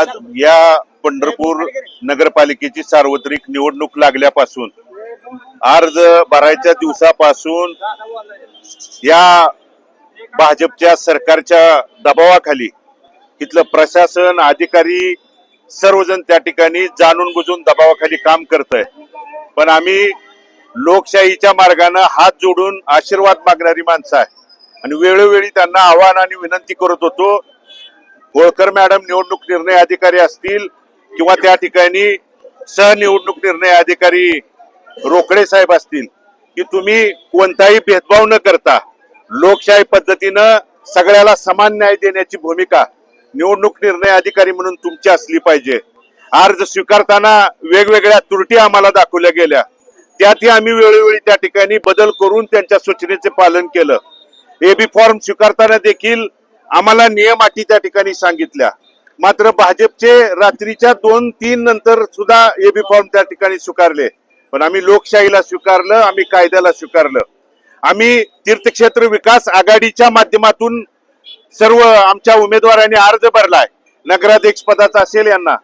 आज या पंढरपूर नगरपालिकेची सार्वत्रिक निवडणूक लागल्यापासून अर्ज भरायच्या दिवसापासून या भाजपच्या सरकारच्या दबावाखाली तिथलं प्रशासन अधिकारी सर्वजण त्या ठिकाणी जाणून बुजून दबावाखाली काम करत आहे पण आम्ही लोकशाहीच्या मार्गानं हात जोडून आशीर्वाद मागणारी माणसं आहे. आणि वेळोवेळी त्यांना आव्हान आणि विनंती करत होतो होळकर मॅडम निवडणूक निर्णय अधिकारी असतील किंवा त्या ठिकाणी सहनिवडणूक निर्णय अधिकारी रोकडे साहेब असतील की तुम्ही कोणताही भेदभाव न करता लोकशाही पद्धतीनं सगळ्याला समान न्याय देण्याची भूमिका निवडणूक निर्णय अधिकारी म्हणून तुमची असली पाहिजे. अर्ज स्वीकारताना वेगवेगळ्या त्रुटी आम्हाला दाखवल्या गेल्या. त्यातही आम्ही वेळोवेळी त्या ठिकाणी बदल करून त्यांच्या सूचनेचे पालन केलं. एबी फॉर्म स्वीकारताना देखील आम्हाला नियम अटी त्या ठिकाणी सांगितल्या. मात्र भाजपचे रात्रीच्या दोन तीन नंतर सुद्धा एबी फॉर्म त्या ठिकाणी स्वीकारले. पण आम्ही लोकशाहीला स्वीकारलं आम्ही कायद्याला स्वीकारलं. आम्ही तीर्थक्षेत्र विकास आघाडीच्या माध्यमातून सर्व आमच्या उमेदवारांनी अर्ज भरलाय. नगराध्यक्ष पदाचा असेल यांना.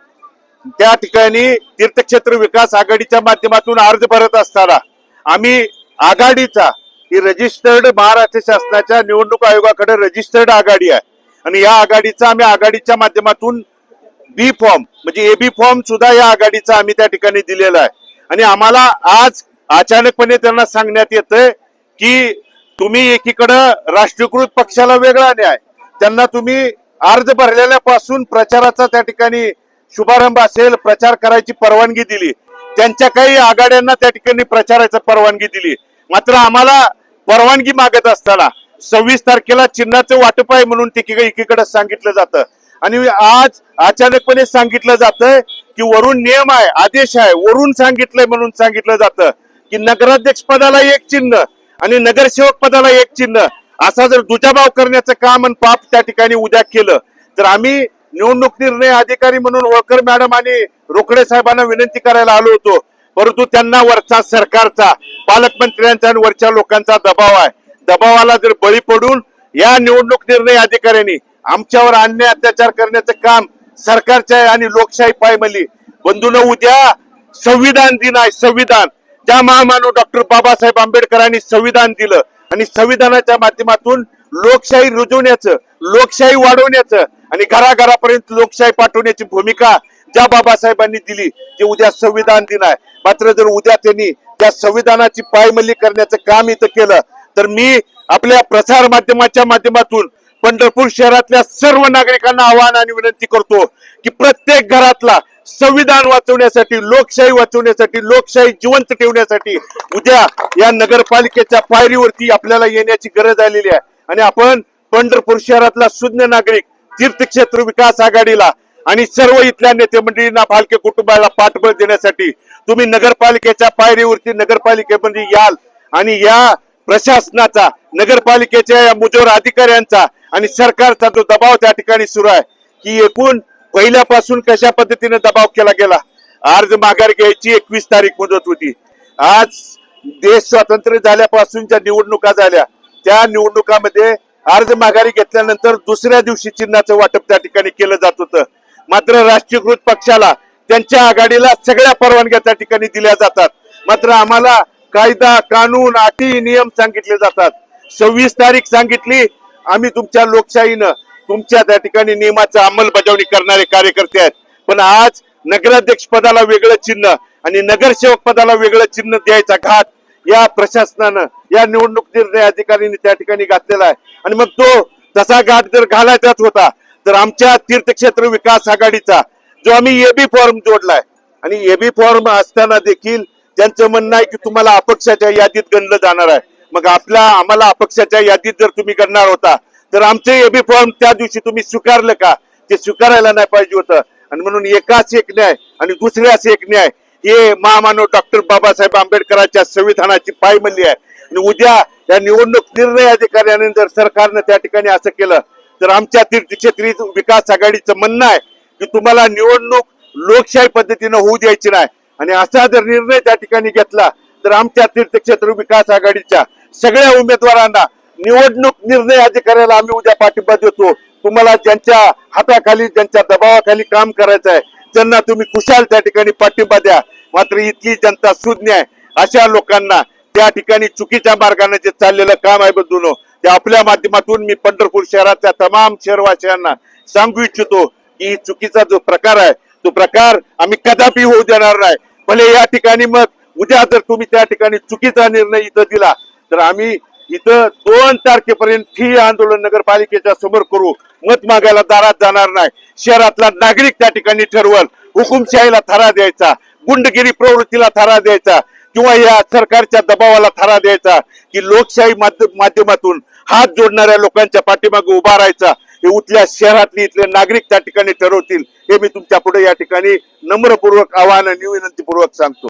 त्या ठिकाणी तीर्थक्षेत्र विकास आघाडीच्या माध्यमातून अर्ज भरत असताना आम्ही आघाडीचा ही रजिस्टर्ड महाराष्ट्र शासनाच्या निवडणूक आयोगाकडे रजिस्टर्ड आघाडी आहे. आणि या आघाडीचा आम्ही आघाडीच्या माध्यमातून बी फॉर्म म्हणजे ए बी फॉर्म सुद्धा या आघाडीचा आम्ही त्या ठिकाणी दिलेला आहे. आणि आम्हाला आज अचानकपणे त्यांना सांगण्यात येतंय की तुम्ही एकीकडं राष्ट्रीयकृत पक्षाला वेगळा न्याय त्यांना तुम्ही अर्ज भरलेल्यापासून प्रचाराचा त्या ठिकाणी शुभारंभ असेल प्रचार करायची परवानगी दिली. त्यांच्या काही आघाड्यांना त्या ठिकाणी प्रचाराची परवानगी दिली. मात्र आम्हाला परवानगी मागत असताना सव्वीस तारखेला चिन्हाचं वाटप आहे म्हणून ते एकीकडे सांगितलं जातं. आणि आज अचानकपणे सांगितलं जातं की वरून नियम आहे आदेश आहे वरून सांगितलंय म्हणून सांगितलं जातं की नगराध्यक्ष पदाला एक चिन्ह आणि नगरसेवक पदाला एक चिन्ह. असा जर दुजाभाव करण्याचं काम आणि पाप त्या ठिकाणी उद्या केलं तर आम्ही निवडणूक निर्णय अधिकारी म्हणून होळकर मॅडम आणि रोकडे साहेबांना विनंती करायला आलो होतो परंतु त्यांना वरचा सरकारचा पालकमंत्र्यांचा आणि वरच्या लोकांचा दबाव आहे. दबावाला जर बळी पडून या निवडणूक निर्णय अधिकाऱ्यांनी आमच्यावर अन्याय अत्याचार करण्याचं काम सरकारच्या आणि लोकशाही पायमली. बंधून उद्या संविधान दिन आहे संविधान. ज्या महामानव डॉक्टर बाबासाहेब आंबेडकरांनी संविधान दिलं आणि संविधानाच्या माध्यमातून लोकशाही रुजवण्याचं लोकशाही वाढवण्याचं आणि घराघरापर्यंत लोकशाही पाठवण्याची भूमिका ज्या बाबासाहेबांनी दिली ते उद्या संविधान दिन आहे. मात्र जर उद्या त्यांनी त्या संविधानाची पायमल्ली करण्याचं काम इथं केलं तर मी आपल्या प्रसार माध्यमाच्या माध्यमातून पंढरपूर शहरातल्या सर्व नागरिकांना आवाहन आणि विनंती करतो की प्रत्येक घरातला संविधान वाचवण्यासाठी लोकशाही वाचवण्यासाठी लोकशाही जिवंत ठेवण्यासाठी उद्या या नगरपालिकेच्या पायरीवरती आपल्याला येण्याची गरज आलेली आहे. आणि आपण पंढरपूर शहरातला सुज्ञ नागरिक तीर्थक्षेत्र विकास आघाडीला आणि सर्व इथल्या नेते मंडळींना फालके कुटुंबाला पाठबळ देण्यासाठी तुम्ही नगरपालिकेच्या पायरीवरती नगरपालिकेमध्ये याल आणि या प्रशासनाचा नगरपालिकेच्या या मुजोर अधिकाऱ्यांचा आणि सरकारचा जो दबाव त्या ठिकाणी सुरू आहे की एकूण पहिल्यापासून कशा पद्धतीने दबाव केला गेला? अर्ज माघार घ्यायची एकवीस तारीख मुदत होती. आज देश स्वातंत्र्य झाल्यापासून ज्या निवडणुका झाल्या त्या निवडणुकामध्ये अर्ज माघारी घेतल्यानंतर दुसऱ्या दिवशी चिन्हाचं वाटप त्या ठिकाणी केलं जात होतं. मात्र राष्ट्रीयकृत पक्षाला त्यांच्या आघाडीला सगळ्या परवानग्या त्या ठिकाणी दिल्या जातात. मात्र आम्हाला कायदा कानून अटी नियम सांगितले जातात. सव्वीस तारीख सांगितली आम्ही तुमच्या लोकशाहीनं तुमच्या त्या ठिकाणी नियमाचा अंमलबजावणी करणारे कार्यकर्ते आहेत. पण आज नगराध्यक्ष पदाला वेगळं चिन्ह आणि नगरसेवक पदाला वेगळं चिन्ह द्यायचा घात या प्रशासनानं या निवडणूक निर्णय अधिकाऱ्यांनी त्या ठिकाणी घातलेला आहे. आणि मग तो तसा घाट जर घालायचाच होता तर आमच्या तीर्थक्षेत्र विकास आघाडीचा जो आम्ही एबी फॉर्म जोडलाय आणि एबी फॉर्म असताना देखील त्यांचं म्हणणं आहे की तुम्हाला अपक्षाच्या यादीत गणलं जाणार आहे. मग आपल्या आम्हाला अपक्षाच्या यादीत जर तुम्ही गणणार होता तर आमचे एबी फॉर्म त्या दिवशी तुम्ही स्वीकारलं का? ते स्वीकारायला नाही पाहिजे होतं. आणि म्हणून एकाच एक न्याय आणि दुसऱ्याच एक न्याय हे महामानव डॉक्टर बाबासाहेब आंबेडकरांच्या संविधानाची पायमल्ली आहे. आणि उद्या या निवडणूक निर्णय अधिकाऱ्याने जर सरकारनं त्या ठिकाणी असं केलं तर आमच्या तीर्थक्षेत्री विकास आघाडीचं म्हणणं आहे की तुम्हाला निवडणूक लोकशाही पद्धतीनं होऊ द्यायची नाही. आणि असा जर निर्णय त्या ठिकाणी घेतला तर आमच्या तीर्थक्षेत्र विकास आघाडीच्या सगळ्या उमेदवारांना निवडणूक निर्णय अधिकाऱ्याला आम्ही उद्या पाठिंबा देतो. तुम्हाला ज्यांच्या हाताखाली ज्यांच्या दबावाखाली काम करायचं आहे त्यांना तुम्ही खुशाल त्या ठिकाणी पाठिंबा द्या. मात्र इथली जनता सुज्ञ आहे. अशा लोकांना त्या ठिकाणी चुकीच्या मार्गाने जे चाललेलं काम आहे बंधूनो की आपल्या माध्यमातून मी पंढरपूर शहरातल्या तमाम शहरवासियांना सांगू इच्छितो की चुकीचा जो प्रकार आहे तो प्रकार आम्ही कदापि होऊ देणार नाही. भले या ठिकाणी मग उद्या जर तुम्ही त्या ठिकाणी चुकीचा निर्णय इथं दिला तर आम्ही इथं दोन तारखेपर्यंत ठिय्या आंदोलन नगरपालिकेच्या समोर करू मत मागायला दारात जाणार नाही. शहरातला नागरिक त्या ठिकाणी ठरवल हुकुमशाहीला थारा द्यायचा गुंडगिरी प्रवृत्तीला थारा द्यायचा किंवा या सरकारच्या दबावाला थारा द्यायचा की लोकशाही माध्यमातून हात जोडणाऱ्या लोकांच्या पाठीमागे उभा राहायचा हे उथल्या शहरातले इथले नागरिक त्या ठिकाणी ठरवतील हे मी तुमच्यापुढे या ठिकाणी नम्रपूर्वक आवाहन आणि विनंतीपूर्वक सांगतो.